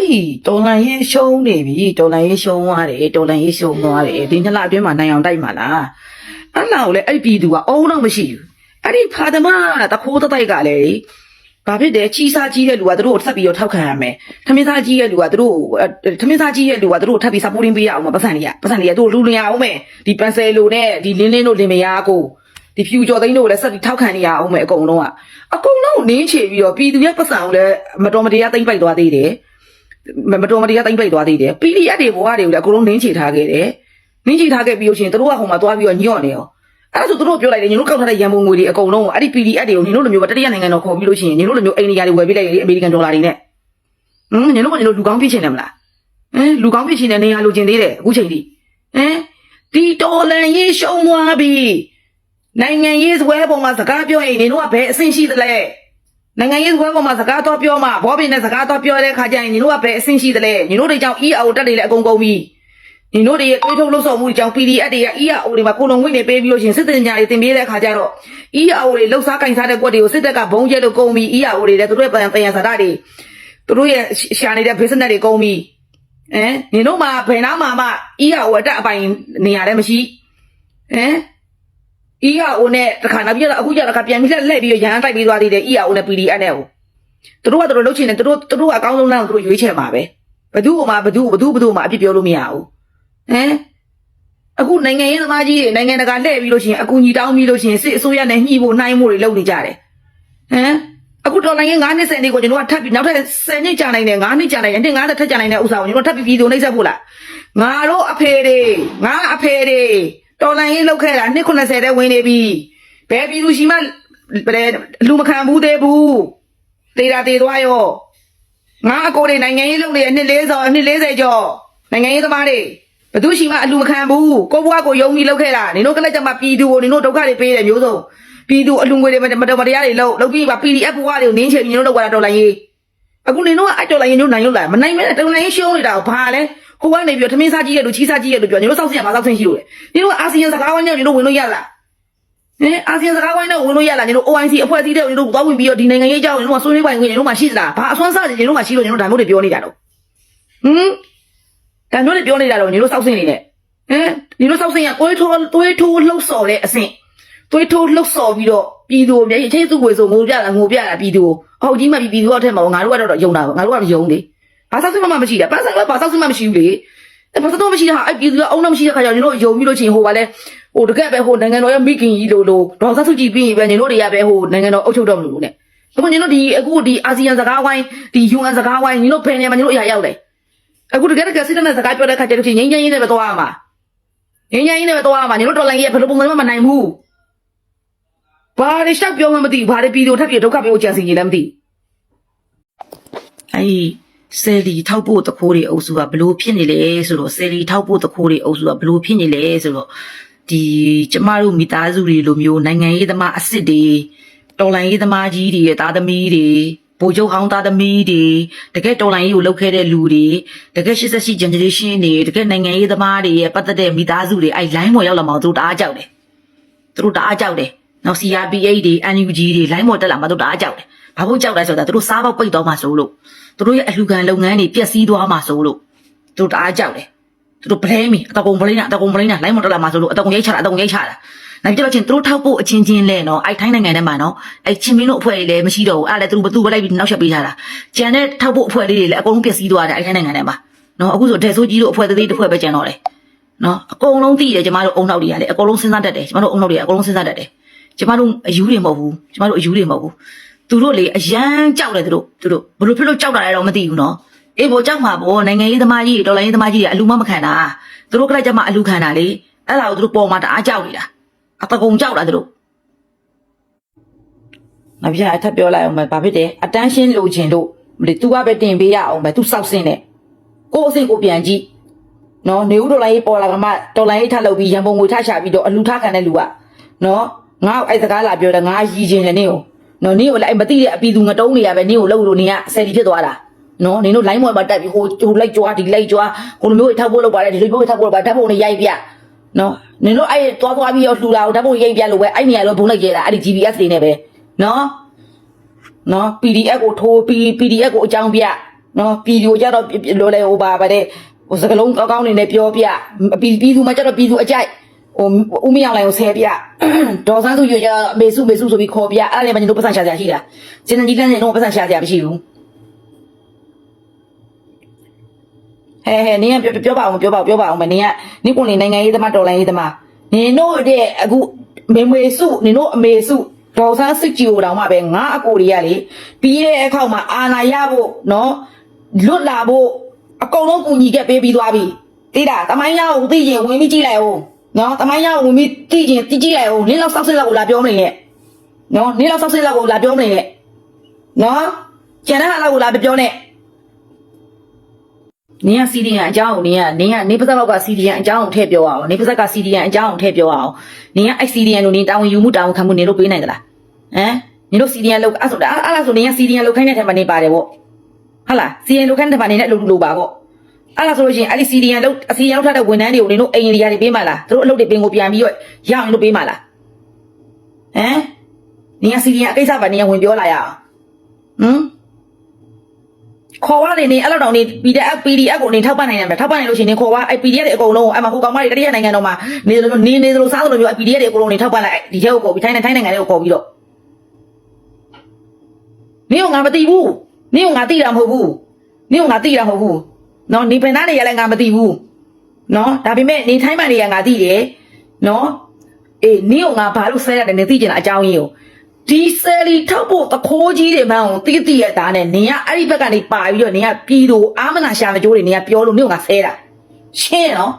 အဲ့ဒီတော်လန်ရေးရှုံးနေပြီတော်လန်ရေးရှုံးသွားတယ်တော်လန်ရေးရှုံးသွားတယ်ဒီနှစ်လအတွင်းမှာနိုင်အောင်တိုက်မှာလားအဲ့လောက်လေအဲ့ဒီပြည်သူကအုံတော့မရှိဘူးအဲ့ဒီဖာသမတခိုးတတိုက်ကလည်းဘာဖြစ်တယ်ချီစားကြီးတဲ့လူကသူတို့ကိုထပ်ပြီးတော့ထောက်ခံရမယ်ထမင်းစားကြီးတဲ့လူကသူတို့ကိုထမင်းစားကြီးတဲ့လူကသူတို့ကိုထပ်ပြီး supporting ပေးရအောင်မပတ်စံတွေကပတ်စံတွေကသူတို့လူလင်ရအောင်မယ်ဒီပန်ဆယ်လိုနဲ့ဒီလင်းလင်းတို့လင်မယားကိုဒီဖြူကျော်သိန်းတို့ကိုလည်းဆက်ပြီးထောက်ခံနေရအောင်မယ်အကုန်လုံးကအကုန်လုံးနင်းချေပြီးတော့ပြည်သူရဲ့ပတ်စံကိုလည်းမတော်မတရားသိမ့်ပိုက်သွားသေးတယ် မမတော်မတရားတိုင်းပိတ်သွားသေးတယ် PDF တွေဘဝတွေကိုလည်းအကုန်လုံးနင်းချထားခဲ့တယ်နင်းချထားခဲ့ပြီးလို့ရှိရင်တို့ကဟိုမှာသွားပြီးတော့ညော့နေရောအဲ့ဒါဆိုတို့ပြောလိုက်တယ်ညီတို့ကောက်ထားတဲ့ရန်ပုံငွေတွေအကုန်လုံးကိုအဲ့ဒီ PDF တွေကိုညီတို့လိုမျိုးတတိယနိုင်ငံတော်ခေါ်ပြီးလို့ရှိရင်ညီတို့လိုမျိုးအိန္ဒိယတွေဝယ်ပေးလိုက်တယ်အမေရိကန်ဒေါ်လာတွေနဲ့ဟမ်ညီတို့ကညီတို့လူကောင်းဖြစ်ချင်တယ်မလားဟမ်လူကောင်းဖြစ်ချင်တဲ့နေရာလိုချင်သေးတယ်အခုချိန်ထိဟမ်ဒီတော်လန်ရေးရှုံးသွားပြီနိုင်ငံရေးစပွဲပုံမှာစကားပြောရင်ညီတို့ကဘယ်အဆင့်ရှိသလဲ နိုင်ငံရေးကွဲပေါ်မှာစကားတော့ပြောမှဘောပင်နဲ့စကားတော့ပြောတဲ့ခါကျရင်ညီတို့ကဘယ်အဆင့်ရှိသလဲညီတို့တွေကြောင့် EAO တက်တွေလည်းအကုန်ကုန်ပြီညီတို့တွေရဲ့တွေးထုတ်လို့ဆော်မှုတွေကြောင့် PDF တွေက EAO တွေမှာကိုလုံဝင်နေပေးပြီးလို့ရှရင်စစ်တင်ကြတွေတင်ပေးတဲ့ခါကျတော့ EAO တွေလှုပ်ရှားကင်စားတဲ့ကွက်တွေကိုစစ်တပ်ကဘုံကျဲလို့ကုန်ပြီ EAO တွေလည်းသူတို့ရဲ့ပန်ပန်စာဒတွေသူတို့ရဲ့ရှာနေတဲ့ business တွေကုန်ပြီအဲညီတို့မှာဘယ်နာမှမှ EAO အတက်အပိုင်နေရာလည်းမရှိဟ မ် EAO နဲ့တခါနောက်ပြတော့အခုကျတော့ပြန်ပြီးလှည့်ပြီးရဟန်းတိုက်ပြီးသွားသေးတယ် EAO နဲ့ PDF နဲ့ကိုသူတို့ကသူတို့လှုပ်ချင်တယ်သူတို့သူတို့ကအကောင်းဆုံးလမ်းကိုသူတို့ရွေးချယ်မှာပဲဘသူ့ကမှဘသူ့ဘသူ့ဘသူ့မှအပြစ်ပြောလို့မရဘူးဟမ်အခုနိုင်ငံရေးသမားကြီးတွေနိုင်ငံတကာလှည့်ပြီးလို့ရှိရင်အကူညီတောင်းပြီးလို့ရှိရင်စစ်အစိုးရနဲ့ညှိဖို့နှိုင်းဖို့တွေလုပ်နေကြတယ်ဟမ်အခုတော်လိုင်း9နှစ်10နှစ်ကိုကျွန်တော်ကထပ်ပြီးနောက်ထပ်10နှစ်ကြာနိုင်တယ်9နှစ်ကြာနိုင်တယ်နှစ်50ထပ်ကြာနိုင်တဲ့ဥစ္စာကိုကျွန်တော်ထပ်ပြီးပြည်သူနှိမ့်ဆက်ဖို့လားငါတို့အဖေတွေငါအဖေတွေ တော်လိုင်းရေးလောက်ခဲ့တာနှစ်90တဲ့ဝင်နေပြီဘယ်ပြည်သူရှိမှဘယ်လူမခံဘူးသေးဘူးတေးတာတေးသွားရောငါအကိုတွေနိုင်ငံရေးလုပ်နေအနှစ်40အနှစ်40ကျော်နိုင်ငံရေးသမားတွေဘသူရှိမှအလူမခံဘူးကိုဘွားကိုယုံပြီးလုပ်ခဲ့တာနင်တို့ကလည်းကြမှာပြည်သူကိုနင်တို့ဒုက္ခတွေပေးတယ်မျိုးစုံပြည်သူအလူငွေတွေမတော်မတရားတွေလုပ်လုပ်ပြီးပါ PDF ဘွားတွေကိုနင်းချေပြီးနင်တို့လောက်ကြတာတော်လိုင်းရေး အခုနေတော့အဲ့တော်လိုက်ရင်တို့နိုင်လို့လားမနိုင်မဲနဲ့တော်လိုက်ရင်ရှုံးနေတာကိုဘာလဲဟိုကနေပြီးတော့သမင်းစားကြီးရဲ့လူချီးစားကြီးရဲ့လူပြောညီတို့စောက်စင်ရမှာစောက်ဆင်းရှိလို့လေညီတို့အာဆီယံစကားဝိုင်းနဲ့ညီတို့ဝင်လို့ရလားဟင်အာဆီယံစကားဝိုင်းနဲ့ဝင်လို့ရလားညီတို့ OIC အဖွဲ့အစည်းတဲ့ညီတို့သွားဝင်ပြီးတော့ဒီနိုင်ငံရေးကြောင်းညီတို့ကဆွေးနွေးပိုင်ခွင့်ညီတို့မှရှိသလားဘာအစွမ်းစားညီတို့မှရှိလို့ညီတို့ဒါမျိုးတွေပြောနေတာတော့ဟင်ဒါမျိုးတွေပြောနေတာတော့ညီတို့စောက်ဆင်းနေနဲ့ဟင်ညီတို့စောက်ဆင်းရသွေးထိုးသွေးထိုးလှုပ်ဆော်တဲ့အဆင့်သွေးထိုးလှုပ်ဆော်ပြီးတော့ပြည်သူမျက်ရည်ချင်းစုွေဆိုငိုပြတာငိုပြတာပြည်သူ အဟုတ်ကြီးမှပြည်သူအထက်မှာငါတို့ကတော့ယုံတာငါတို့ကယုံလေဘာဆောက်စမှမရှိတာပန်းဆိုင်ကဘာဆောက်စမှမရှိဘူးလေအဲ့ဘာဆောက်တော့မရှိတာအဲ့ပြည်သူကအုံတော့မရှိတဲ့ခါကျတော့ညီတို့ယုံပြီးလို့ချင်းဟိုကလည်းဟိုတကက်ပဲဟိုနိုင်ငံတော်ရဲ့မိခင်ကြီးလို့လို့ဒေါ်ဆောက်စုကြည့်ပြီးရင်ပဲညီတို့တွေကပဲဟိုနိုင်ငံတော်အုပ်ချုပ်တော်မလို့နဲ့အခုညီတို့ဒီအခုဒီအာဆီယံစကားဝိုင်းဒီ UN စကားဝိုင်းညီတို့ဘယ်နေရာမှာညီတို့အရာရောက်လဲအခုတကယ်တကယ်စစ်တပ်နဲ့စကားပြောတဲ့ခါကျတော့ချင်းငင်းငင်းရေးနဲ့ပဲသွားရမှာငင်းငင်းရေးနဲ့ပဲသွားရမှာညီတို့တော်လိုင်းကြီးကဘယ်လိုပုံစံမှမနိုင်ဘူး ဘာတွေရှောက်ပြောမှမသိဘူးဘာတွေပြည်သူထပ်ပြီးဒုက္ခပေးဖို့ကြံစီနေလည်းမသိဘူးအဲ့ဒီဆယ်လီထောက်ဖို့တခိုးတွေအုပ်စုကဘလို့ဖြစ်နေလဲဆိုတော့ဆယ်လီထောက်ဖို့တခိုးတွေအုပ်စုကဘလို့ဖြစ်နေလဲဆိုတော့ဒီကျမတို့မိသားစုတွေလိုမျိုးနိုင်ငံရေးသမားအစ်စ်တွေတော်လိုင်းရေးသမားကြီးတွေရဲ့သားသမီးတွေဗိုလ်ချုပ်ဟောင်းသားသမီးတွေတကယ်တော်လိုင်းရေးကိုလုပ်ခဲ့တဲ့လူတွေတကယ်88 generation တွေတကယ်နိုင်ငံရေးသမားတွေရဲ့ပတ်သက်တဲ့မိသားစုတွေအဲ့ line ပေါ်ရောက်လာမှသူတို့တအားကြောက်တယ်သူတို့တအားကြောက်တယ်။ နောက် CRPH တွေ NUG တွေ line ပေါ်တက်လာမှသူတို့တအားကြောက်တယ်။ဘာလို့ကြောက်လဲဆိုတော့သူတို့စားပေါက်ပိတ်သွားမှဆိုလို့သူတို့ရဲ့အလှူခံလုပ်ငန်းတွေပျက်စီးသွားမှဆိုလို့သူတို့တအားကြောက်တယ်။သူတို့ blame အတကုံ blame တာအတကုံ blame တာ line ပေါ်တက်လာမှဆိုလို့အတကုံရိတ်ချတာအတကုံရိတ်ချတာ။နောက်ပြတော့ချင်းသူတို့ထောက်ဖို့အချင်းချင်းလဲနော်အဲ့ထိုင်းနိုင်ငံထဲမှာနော်အဲ့ချင်းမင်းတို့အဖွဲ့တွေလည်းမရှိတော့ဘူးအဲ့လည်းသူတို့ဘသူပဲလိုက်ပြီးနောက်ဆက်ပေးထားတာ။ကျန်တဲ့ထောက်ဖို့အဖွဲ့လေးတွေလည်းအကုန်လုံးပျက်စီးသွားတယ်အဲ့ထိုင်းနိုင်ငံထဲမှာနော်အခုဆိုဒက်ဆိုးကြီးတို့အဖွဲ့သေးသေးတစ်ဖွဲ့ပဲကျန်တော့တယ်။နော်အကုန်လုံးသိတယ်ကျမတို့အုံနောက်တွေကလည်းအကုန်လုံးစဉ်းစားတတ်တယ်ကျမတို့အုံနောက်တွေကအကုန်လုံးစဉ်းစားတတ်တယ် ကျမတို့အယူတွေမဟုတ်ဘူးကျမတို့အယူတွေမဟုတ်ဘူးသူတို့လေအရန်ကြောက်တယ်သူတို့သူတို့ဘယ်လိုဖြစ်လို့ကြောက်တာလဲတော့မသိဘူးနော်အေးဘောကြောက်မှာပေါ့နိုင်ငံရေးသမားကြီးတွေတော်လိုင်းရေးသမားကြီးတွေအလူမမခံတာသူတို့ကလည်းကျမအလူခံတာလေအဲ့ဒါကိုသူတို့ပေါ်မှာတအားကြောက်နေတာအတကုံကြောက်တာသူတို့ငါပြအထပ်ပြောလိုက်အောင်မယ်ဘာဖြစ်တယ်အတန်းရှင်းလိုချင်လို့မလေ तू ကပဲတင်ပေးရအောင်ပဲ तू စောက်စင်းတယ်ကိုယ်အစင်ကိုပြန်ကြည့်နော်နေဦးဒေါ်လာရေးပေါ်လာကမှဒေါ်လာရေးထပ်လုပ်ပြီးရန်ပုံငွေထရှာပြီးတော့အလူထခံတဲ့လူကနော် ငါ့အဲ့စကားလာပြောတယ်ငါရည်ချင်းတယ်နင်းကိုနော်နင်းကိုလည်းမသိတဲ့အပီသူငတုံးနေရပဲနင်းကိုလှုပ်လို့နင်းကဆယ်လီဖြစ်သွားတာနော်နင်းတို့ line ပေါ်မှာတက်ပြီးဟိုဟိုလိုက်ကြွားဒီလိုက်ကြွားဟိုလိုမျိုးထောက်ဖို့လုပ်ပါတယ်ဒီလိုမျိုးထောက်ဖို့လုပ်ပါဓာတ်ပုံတွေရိုက်ပြနော်နင်တို့အဲ့သွားသွားပြီးတော့လှူလာကိုဓာတ်ပုံရိုက်ပြလို့ပဲအဲ့နေရာတော့ဘုံလိုက်ကျဲတာအဲ့ဒီ GPS တွေနဲ့ပဲနော်နော် PDF ကိုထိုးပြီး PDF ကိုအကြောင်းပြနော်ပြည်သူကြတော့လိုလေဟိုပါပါတဲ့ဟိုစကလုံးကောင်းကောင်းနေနဲ့ပြောပြပြည်ပြည်သူမှကြတော့ပြည်သူအကြိုက် ဟိုဦးမင်းအောင်လိုင်ကိုဆဲပြဒေါ်ဆန်းစုရွကြတော့အမေစုမေစုဆိုပြီးခေါ်ပြအဲ့ဒါလည်းမင်းတို့ပတ်စံရှာစရာရှိတာစင်ကြီးလန်းနေတော့ပတ်စံရှာစရာမရှိဘူးဟဲဟဲနင်ကပြောပြောပါအောင်ပြောပါပြောပါအောင်မနင်ကနင်ကိုနေနိုင်ငံရေးသမားတော်လိုင်းရေးသမားနင်တို့တဲ့အခုမေမေစုနင်တို့အမေစုဒေါ်ဆန်းစစ်ကြီးကိုတောင်မှပဲငါအကိုတွေကလေပြီးတဲ့အခါမှာအာနာရဖို့နော်လွတ်လာဖို့အကုန်လုံးကူညီခဲ့ပေးပြီးသွားပြီသိတာတမိုင်းရကိုသိရင်ဝင်ပြီးကြည့်လိုက်အောင် နော်တမိုင်းရကိုဝင်ပြီးသိရင်ကြည့်ကြည့်လိုက်အောင်နင်းလောက်စောက်စစ်လောက်ကိုလာပြောမနေနဲ့နော်နင်းလောက်စောက်စစ်လောက်ကိုလာပြောမနေနဲ့နော်ကျန်တဲ့ဟာလောက်ကိုလာပြောနဲ့နင်ကစီဒီယန်အကြောင်းကိုနင်ကနင်ကနေပါစက်ကစီဒီယန်အကြောင်းကိုထည့်ပြောအောင်နေပါစက်ကစီဒီယန်အကြောင်းကိုထည့်ပြောအောင်နင်ကအဲ့စီဒီယန်ကိုနင်တာဝန်ယူမှုတာဝန်ခံမှုနင်တို့ပေးနိုင်သလားဟမ်နင်တို့စီဒီယန်လောက်အဲ့ဆိုအဲ့အဲ့လားဆိုနင်ကစီဒီယန်လောက်ခိုင်းတဲ့ထဲမှာနေပါတယ်ပေါ့ဟုတ်လားစီဒီယန်လောက်ခိုင်းတဲ့ထဲမှာနေနဲ့လို့လို့ပါပေါ့ အဲ့လားဆိုလို့ရှိရင်အဲ့ဒီစီဒီယန်လောက်အစီယန်လောက်ထားတဲ့ဝန်ထမ်းတွေကိုနင်တို့အိမ်ရီယာတွေပေးမှလားသူတို့အလုပ်တွေပင်ကိုပြန်ပြီးတော့ရအောင်လို့ပေးမှလားဟမ်နင်ကစီဒီယန်အကိစ္စပါနင်ကဝင်ပြောလာရအောင်ဟမ်ခေါ်ရနေနေအဲ့လောက်တောင်နေ PDF PDF ကိုနေထောက်ပံ့နိုင်တယ်မထောက်ပံ့နိုင်လို့ရှိရင်နေခေါ်ရအဲ့ PDF တွေအကုန်လုံးကိုအဲ့မှာဟိုကောင်မတွေတတိယနိုင်ငံတော်မှာနေလို့နေနေလို့စားလို့မျိုးအဲ့ PDF တွေအကုန်လုံးနေထောက်ပံ့လိုက်ဒီထဲကိုပေါ်ပြီးထိုင်းနေထိုင်းနိုင်ငံတွေကိုပေါ်ပြီးတော့နေကငါမသိဘူးနေကငါသိတာမဟုတ်ဘူးနေကငါသိတာမဟုတ်ဘူး နော်နေပင်သားတွေရလည်းငါမသိဘူးနော်ဒါပေမဲ့နေထိုင်းမှန်တွေကငါသိတယ်နော်အေးနေကငါဘာလို့ဆဲရတယ်နေသိကျင်တာအကြောင်းရင်းကိုဒီဆယ်လီထောက်ဖို့တခိုးကြီးတွေမှန်းကိုတိတိရတာနဲ့နင်ကအဲ့ဒီဘက်ကနေပါပြီးတော့နင်ကပြည်သူအာမနာရှာမကြိုးတွေနင်ကပြောလို့နင်ကငါဆဲတာရှင်းရနော်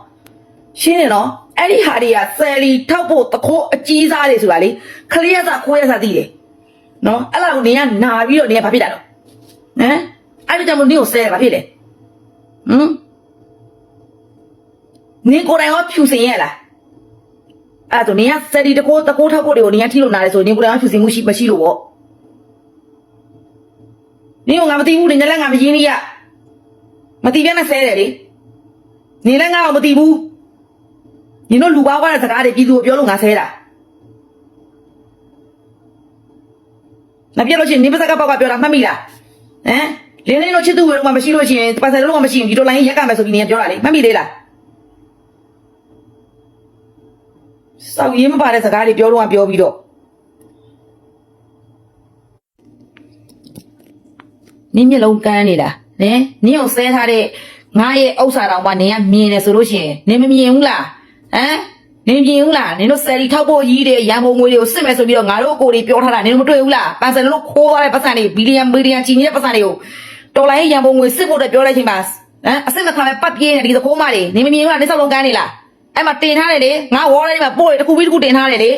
ရှင်းရနော်အဲ့ဒီဟာတွေကဆယ်လီထောက်ဖို့တခိုးအကြီးစားတွေဆိုတာလေခလေးရစာခိုးရစာသိတယ်နော်အဲ့လောက်နင်ကနာပြီးတော့နင်ကဘာဖြစ်တာတော့ဟမ်အဲ့ဒီကြောင့်မို့နင်ကိုဆဲတယ်ဘာဖြစ်လဲ ဟမ်နင်ကိုယ်တိုင်ရောဖြူစင်ရလားအဲ့ဒါဆိုနင်ကစက်ဒီတကိုးတကိုးထောက်ဖို့တွေကိုနင်ကထိလို့နားတယ်ဆိုရင်နင်ကိုယ်တိုင်ကဖြူစင်မှုရှိမရှိလို့ပေါ့နင်ကငါမသိဘူးနင်လည်းငါမရင်းနေရမသိပြန်နဲ့ဆဲတယ်လေနင်လည်းငါ့ကိုမသိဘူးနင်တို့လူကောင်းကတဲ့စကားတွေပြည်သူကိုပြောလို့ငါဆဲတာမပြတ်လို့ရှိရင်နင်ပါစကပေါက်ကပြောတာမှတ်မိလားဟမ် လင်းလင်းတို့ချစ်သူဝေတို့မှမရှိလို့ရှိရင်ပါစတယ်တို့မှမရှိရင်ဒီလိုလိုင်းရက်ကမယ်ဆိုပြီးနင်ကပြောတာလေမှတ်မိသေးလားစောက်ရင်းမပါတဲ့စကားတွေပြောတော့ပြောပြီးတော့နင်းမျက်လုံးကန်းနေတာနင်နင်းအောင်ဆဲထားတဲ့ငါရဲ့ဥစ္စာတော်မှနင်ကမြင်တယ်ဆိုလို့ရှိရင်နင်မမြင်ဘူးလားဟမ်နင်မြင်ဘူးလားနင်တို့ဆယ်လီထောက်ဖို့ကြီးတဲ့ရန်ကုန်ငွေတွေကိုစစ်မယ်ဆိုပြီးတော့ငါတို့အကိုတွေပြောထားတာနင်တို့မတွေ့ဘူးလားပန်ဆယ်တို့ခိုးသွားတဲ့ပတ်စံတွေဘီလီယံဘီလီယံချီနေတဲ့ပတ်စံတွေကို တော်လိုင်းရန်ကုန်ငွေစစ်ဖို့အတွက်ပြောလိုက်ချိန်မှာဟမ်အစစ်မခံပဲပတ်ပြေးနေဒီသခိုးမတွေနင်မမြင်ဘူးလားနင်စောက်လုံးကန်းနေလားအဲ့မှာတင်ထားတယ်လေငါဝေါ်ထဲမှာပို့တယ်တစ်ခုပြီးတစ်ခုတင်ထားတယ်လေ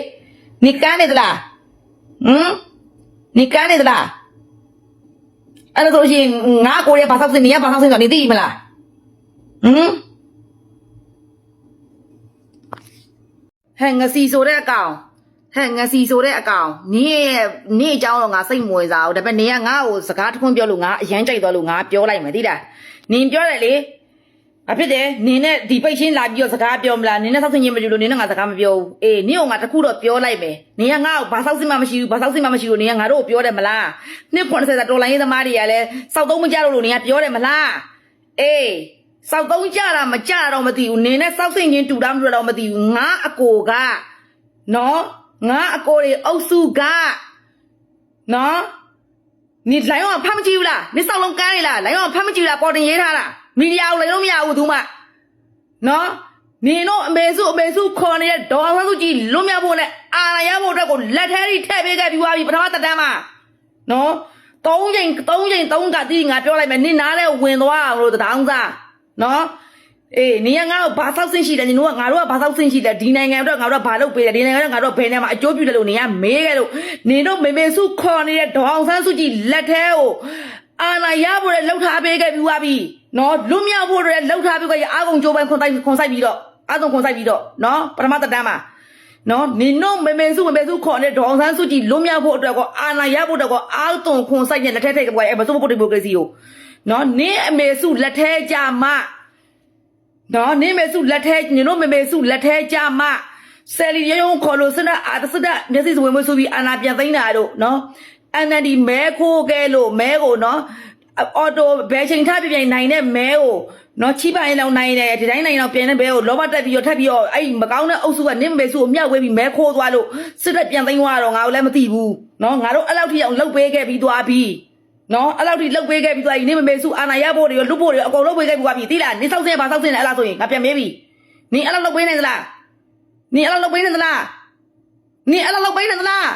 နေကန်းနေသလားဟမ်နေကန်းနေသလားအဲ့ဒါဆိုရှင်ငါကိုရဲဘာသောက်စင်နေရဘာသောက်စင်ဆိုနေသိမလားဟမ်ဟဲ့ငစီဆိုတဲ့အကောင် ဟဲ့ငစီဆိုတဲ့အကောင်နင်းရဲ့နင်းအကြောင်းတော့ငါစိတ်မဝင်စားဘူးဒါပေမဲ့နင်းကငါ့ကိုစကားတစ်ခွန်းပြောလို့ငါအရန်ကြိုက်သွားလို့ငါပြောလိုက်မယ်သိလားနင်းပြောတယ်လေ။ဘာဖြစ်တယ်။နင်းနဲ့ဒီပိတ်ရှင်းလာပြီးတော့စကားပြောမလား။နင်းနဲ့ဆောက်ဆင်းချင်းမကြည့်လို့နင်းနဲ့ငါစကားမပြောဘူး။အေးနင်းကငါတခုတော့ပြောလိုက်မယ်။နင်းကငါ့ကိုဘာဆောက်စင်းမှမရှိဘူး။ဘာဆောက်စင်းမှမရှိဘူး။နင်းကငါတို့ကိုပြောတယ်မလား။နှစ်90စာတော်လိုင်းရေးသမားတွေကလည်းစောက်သုံးမကြလို့လို့နင်းကပြောတယ်မလား။အေးစောက်သုံးကြတာမကြတာတော့မသိဘူး။နင်းနဲ့ဆောက်ဆင်းချင်းတူတာမတူတာတော့မသိဘူး။ငါအကိုကနော် ငါအကိုတွေအုပ်စုကနော်နေလိုင်းအောင်ဖတ်မကြည့်ဘူးလားနေစောက်လုံးကန်းနေလားလိုင်းအောင်ဖတ်မကြည့်ဘူးလားပေါ်တင်ရေးထားလားမီဒီယာကိုလည်းလုံးမရဘူးသူမနော်နေတော့အမေစုအမေစုခေါ်နေတဲ့ဒေါ်အောင်စုကြီးလွတ်မြောက်ဖို့နဲ့အာရရဖို့အတွက်ကိုလက်ထဲထိထည့်ပေးခဲ့ပြီးွားပြီပထမတက်တန်းမှာနော်၃ချိန်၃ချိန်၃ကတိငါပြောလိုက်မယ်နင်နားလဲဝင်သွားအောင်လို့တထောင်းစားနော် အေးနင်ကငါ့ကိုဘာဆောက်ဆင်းရှိတယ်နင်တို့ကငါတို့ကဘာဆောက်ဆင်းရှိတယ်ဒီနိုင်ငံအတွက်ငါတို့ကဘာလုပ်ပေးတယ်ဒီနိုင်ငံအတွက်ငါတို့ကဘယ်နေမှာအကျိုးပြုတယ်လို့နင်ကမေးခဲ့လို့နင်တို့မေမေစုခေါ်နေတဲ့ဒေါ်အောင်ဆန်းစုကြည်လက်ထဲကိုအာနာရဖို့လည်းလှုပ်ထားပေးခဲ့ပြီးသွားပြီနော်လွတ်မြောက်ဖို့လည်းလှုပ်ထားပေးခဲ့ရအာကုန်ကြိုးပိုင်းခွန်တိုက်ခွန်ဆိုင်ပြီးတော့အာကုန်ခွန်ဆိုင်ပြီးတော့နော်ပထမသက်တမ်းမှာနော်နင်တို့မေမေစုမေမေစုခေါ်တဲ့ဒေါအောင်ဆန်းစုကြည်လွတ်မြောက်ဖို့အတွက်ကောအာဏာရဖို့အတွက်ကောအာတုံခွန်ဆိုင်နဲ့လက်ထက်ထည့်ကြပွားအဲမစိုးဖို့ဒီမိုကရေစီကိုနော်နင်းအမေစုလက်ထဲကြမှာ နော်နင်းမေစုလက်ထဲနင်တို့မေမေစုလက်ထဲကြမှာဆယ်လီရုံခေါ်လို့စနအာတစဒမျက်စိစဝင်မဆိုပြီးအာဏာပြန်သိမ်းတာတို့နော်အန်နဒီမဲခိုးကဲလို့မဲကိုနော်အော်တိုဘယ်ချိန်ထားပြပြနိုင်တဲ့မဲကိုနော်ချိပိုင်လောက်နိုင်တယ်ဒီတိုင်းနိုင်လောက်ပြန်တဲ့ဘဲကိုလောဘတက်ပြီးတော့ထပ်ပြီးတော့အဲ့မကောင်းတဲ့အုပ်စုကနင့်မေစုကိုမြောက်ဝဲပြီးမဲခိုးသွားလို့စစ်တပ်ပြန်သိမ်းသွားတော့ငါတို့လည်းမသိဘူးနော်ငါတို့အဲ့လောက်ထိအောင်လှုပ်ပေးခဲ့ပြီးသွားပြီ နော်အဲ့လောက်ထိလှုပ်ပေးခဲ့ပြီးသွားပြီနင့်မေစုအာနာရဖို့တွေလွတ်ဖို့တွေအကုန်လှုပ်ပေးခဲ့ပြီးသွားပြီသိလားနင့်ဆောက်စင်းပါဆောက်စင်းလဲအဲ့လားဆိုရင်ငါပြန်မေးပြီနင်အဲ့လောက်လှုပ်ပေးနိုင်သလားနင်အဲ့လောက်လှုပ်ပေးနိုင်သလားနင်အဲ့လောက်လှုပ်ပေးနိုင်သလား